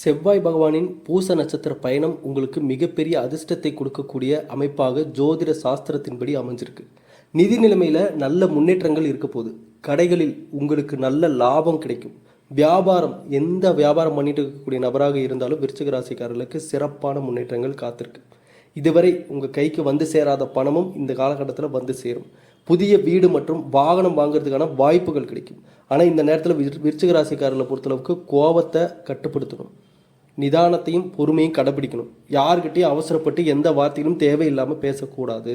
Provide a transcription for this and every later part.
செவ்வாய் பகவானின் பூச நட்சத்திர பயணம் உங்களுக்கு மிகப்பெரிய அதிர்ஷ்டத்தை கொடுக்கக்கூடிய அமைப்பாக ஜோதிட சாஸ்திரத்தின்படி அமைஞ்சிருக்கு. நிதி நிலைமையில் நல்ல முன்னேற்றங்கள் இருக்க போகுது. கடைகளில் உங்களுக்கு நல்ல லாபம் கிடைக்கும். வியாபாரம் எந்த வியாபாரம் பண்ணிட்டு இருக்கக்கூடிய நபராக இருந்தாலும் விருச்சிக ராசிக்காரர்களுக்கு சிறப்பான முன்னேற்றங்கள் காத்திருக்கு. இதுவரை உங்கள் கைக்கு வந்து சேராத பணமும் இந்த காலகட்டத்தில் வந்து சேரும். புதிய வீடு மற்றும் வாகனம் வாங்குறதுக்கான வாய்ப்புகள் கிடைக்கும். ஆனால் இந்த நேரத்தில் விருச்சிக ராசிக்காரர்களை பொறுத்தளவுக்கு கோபத்தை கட்டுப்படுத்தணும். நிதானத்தையும் பொறுமையும் கடைபிடிக்கணும். யார்கிட்டையும் அவசரப்பட்டு எந்த வார்த்தையிலும் தேவையில்லாமல் பேசக்கூடாது.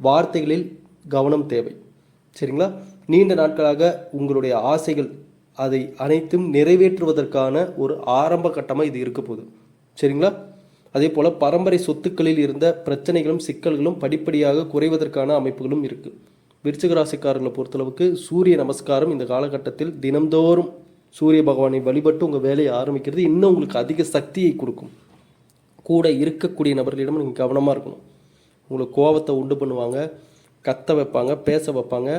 வார்த்தைகளில் கவனம் தேவை. சரிங்களா? நீண்ட நாட்களாக உங்களுடைய ஆசைகள் அதை அனைத்தும் நிறைவேற்றுவதற்கான ஒரு ஆரம்ப கட்டமாக இது இருக்க போகுது. சரிங்களா? அதே போல் பரம்பரை சொத்துக்களில் இருந்த பிரச்சனைகளும் சிக்கல்களும் படிப்படியாக குறைவதற்கான அமைப்புகளும் இருக்குது விருச்சிக ராசிக்காரர்களை பொறுத்தளவுக்கு சூரிய நமஸ்காரம் இந்த காலகட்டத்தில் தினம்தோறும் சூரிய பகவானை வழிபட்டு உங்கள் வேலையை ஆரம்பிக்கிறது இன்னும் உங்களுக்கு அதிக சக்தியை கொடுக்கும். கூட இருக்கக்கூடிய நபர்களிடம் நீங்கள் கவனமாக இருக்கணும். உங்களுக்கு கோபத்தை உண்டு பண்ணுவாங்க கத்த வைப்பாங்க பேச வைப்பாங்க.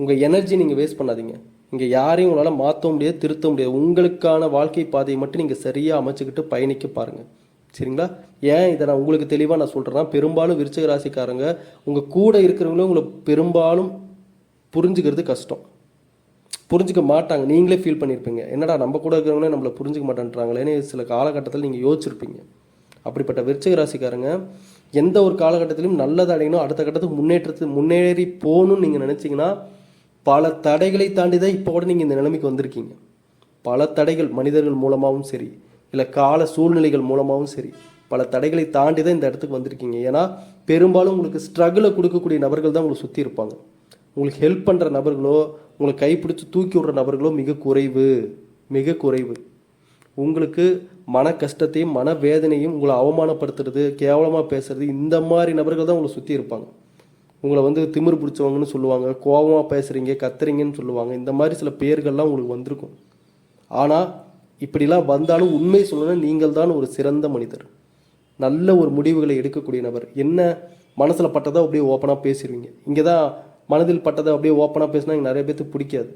உங்கள் எனர்ஜி நீங்கள் வேஸ்ட் பண்ணாதீங்க. இங்கே யாரையும் உங்களால் மாற்ற முடியாது திருத்த முடியாது. உங்களுக்கான வாழ்க்கை பாதையை மட்டும் நீங்கள் சரியாக அமைச்சுக்கிட்டு பயணிக்க பாருங்கள் சரிங்களா? ஏன் இதை நான் உங்களுக்கு தெளிவாக நான் சொல்கிறேன்னா பெரும்பாலும் விருச்சிக ராசிக்காரங்க உங்கள் கூட இருக்கிறவங்களும் உங்களை பெரும்பாலும் புரிஞ்சுக்கிறது கஷ்டம். புரிஞ்சுக்க மாட்டாங்க. நீங்களே ஃபீல் பண்ணியிருப்பீங்க என்னடா நம்ம கூட இருக்கிறவங்களே நம்மளை புரிஞ்சுக்க மாட்டேன்றாங்களேன்னு சில காலகட்டத்தில் நீங்கள் யோசிச்சிருப்பீங்க. அப்படிப்பட்ட விருச்சிக ராசிக்காரங்க எந்த ஒரு காலகட்டத்திலும் நல்லதை அடையணும் அடுத்த கட்டத்துக்கு முன்னேற்றத்து முன்னேறி போகணும்னு நீங்கள் நினச்சிங்கன்னா பல தடைகளை தாண்டி தான் இப்போ கூட நீங்கள் இந்த நிலைமைக்கு வந்திருக்கீங்க. பல தடைகள் மனிதர்கள் மூலமாகவும் சரி இல்லை கால சூழ்நிலைகள் மூலமாகவும் சரி பல தடைகளை தாண்டி தான் இந்த இடத்துக்கு வந்திருக்கீங்க. ஏன்னா பெரும்பாலும் உங்களுக்கு ஸ்ட்ரகிளை கொடுக்கக்கூடிய நபர்கள் தான் உங்களை சுற்றி இருப்பாங்க. உங்களுக்கு ஹெல்ப் பண்ணுற நபர்களோ உங்களை கைப்பிடிச்சி தூக்கி விடுற நபர்களோ மிக குறைவு மிக குறைவு. உங்களுக்கு மன கஷ்டத்தையும் மன வேதனையும் உங்களை அவமானப்படுத்துறது கேவலமாக பேசுறது இந்த மாதிரி நபர்கள் தான் உங்களை சுற்றி இருப்பாங்க. உங்களை வந்து திமிரு பிடிச்சவங்கன்னு சொல்லுவாங்க கோபமாக பேசுகிறீங்க கத்துறீங்கன்னு சொல்லுவாங்க இந்த மாதிரி சில பேர்கள்லாம் உங்களுக்கு வந்திருக்கும். ஆனால் இப்படிலாம் வந்தாலும் உண்மை சொல்லணும்னா நீங்கள் தான் ஒரு சிறந்த மனிதர். நல்ல ஒரு முடிவுகளை எடுக்கக்கூடிய நபர். என்ன மனசில் பட்டதோ அப்படியே ஓப்பனாக பேசிடுவீங்க இங்கே தான் மனதில் பட்டதை அப்படியே ஓப்பனாக பேசினா இங்கே நிறைய பேர்த்துக்கு பிடிக்காது.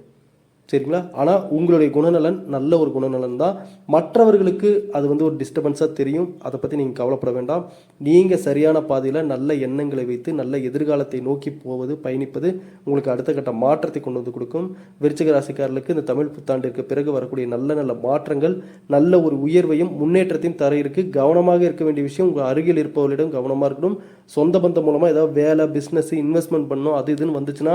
சரிங்களா? ஆனால் உங்களுடைய குணநலன் நல்ல ஒரு குணநலன் தான். மற்றவர்களுக்கு அது வந்து ஒரு டிஸ்டர்பன்ஸாக தெரியும். அதை பற்றி நீங்கள் கவலைப்பட வேண்டாம். நீங்கள் சரியான பாதையில் நல்ல எண்ணங்களை வைத்து நல்ல எதிர்காலத்தை நோக்கி போவது பயணிப்பது உங்களுக்கு அடுத்த கட்ட மாற்றத்தை கொண்டு வந்து கொடுக்கும். விருச்சிக ராசிக்காரர்களுக்கு இந்த தமிழ் புத்தாண்டிற்கு பிறகு வரக்கூடிய நல்ல நல்ல மாற்றங்கள் நல்ல ஒரு உயர்வையும் முன்னேற்றத்தையும் தர இருக்கு. கவனமாக இருக்க வேண்டிய விஷயம் உங்கள் அருகில் இருப்பவர்களிடம் கவனமாக இருக்கணும். சொந்த பந்தம் மூலமாக ஏதாவது வேலை பிஸ்னஸ் இன்வெஸ்ட்மெண்ட் பண்ணணும் அது இதுன்னு வந்துச்சுன்னா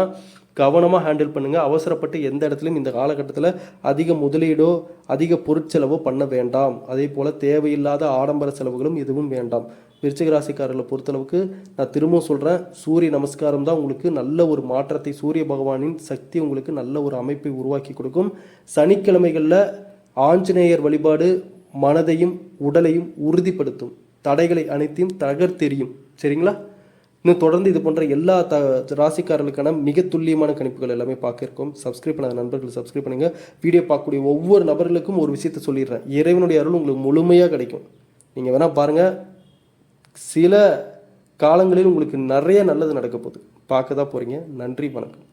கவனமாக ஹேண்டில் பண்ணுங்கள் அவசரப்பட்டு எந்த இடத்துலையும் இந்த காலகட்டத்தில் அதிக முதலீடோ அதிக பொருட்செலவோ பண்ண வேண்டாம். அதே போல் தேவையில்லாத ஆடம்பர செலவுகளும் எதுவும் வேண்டாம். விருச்சிக ராசிக்காரர்களை பொறுத்தளவுக்கு நான் திரும்பவும் சொல்கிறேன் சூரிய நமஸ்காரம் தான் உங்களுக்கு நல்ல ஒரு மாற்றத்தை சூரிய பகவானின் சக்தி உங்களுக்கு நல்ல ஒரு அமைப்பை உருவாக்கி கொடுக்கும். சனிக்கிழமைகளில் ஆஞ்சநேயர் வழிபாடு மனதையும் உடலையும் உறுதிப்படுத்தும். தடைகளை அனைத்தையும் தகர்த்தெறியும். சரிங்களா? இன்னும் தொடர்ந்து இது போன்ற எல்லா த ராசிக்காரர்களுக்கான மிக துல்லியமான கணிப்புகள் எல்லாமே பார்க்க இருக்கோம் சப்ஸ்கிரைப் பண்ணாத நண்பர்கள் சப்ஸ்கிரைப் பண்ணுங்கள் வீடியோ பார்க்கக்கூடிய ஒவ்வொரு நபர்களுக்கும் ஒரு விஷயத்த சொல்லிடுறேன். இறைவனுடைய அருள் உங்களுக்கு முழுமையாக கிடைக்கும். நீங்கள் வேணால் பாருங்கள் சில காலங்களில் உங்களுக்கு நிறைய நல்லது நடக்க போகுது. பார்க்க தான் போகிறீங்க நன்றி வணக்கம்.